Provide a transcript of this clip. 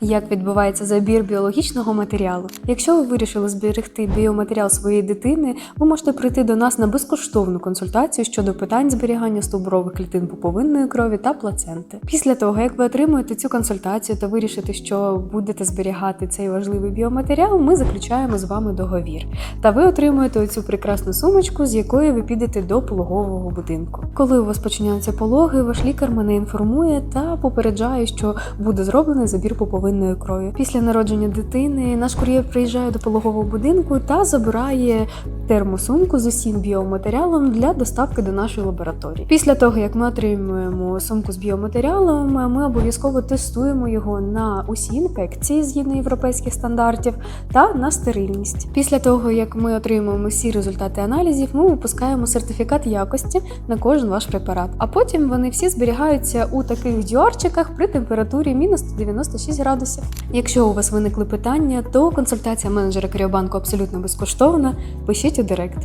Як відбувається забір біологічного матеріалу? Якщо ви вирішили зберегти біоматеріал своєї дитини, ви можете прийти до нас на безкоштовну консультацію щодо питань зберігання стовбурових клітин пуповинної крові та плаценти. Після того, як ви отримуєте цю консультацію та вирішите, що будете зберігати цей важливий біоматеріал, ми заключаємо з вами договір. Та ви отримуєте оцю прекрасну сумочку, з якої ви підете до пологового будинку. Коли у вас починаються пологи, ваш лікар мене інформує та попереджає, що буде зроблений забір пуповинної крові. Після народження дитини наш кур'єр приїжджає до пологового будинку та забирає термосумку з усім біоматеріалом для доставки до нашої лабораторії. Після того, як ми отримуємо сумку з біоматеріалом, ми обов'язково тестуємо його на усі інфекції згідно європейських стандартів та на стерильність. Після того, як ми отримуємо всі результати аналізів, ми випускаємо сертифікат якості на кожен ваш препарат. А потім вони всі зберігаються у таких діорчиках при температурі мінус 196 градусів. Якщо у вас виникли питання, то консультація менеджера Кріобанку абсолютно безкоштовна. Пишіть у директ.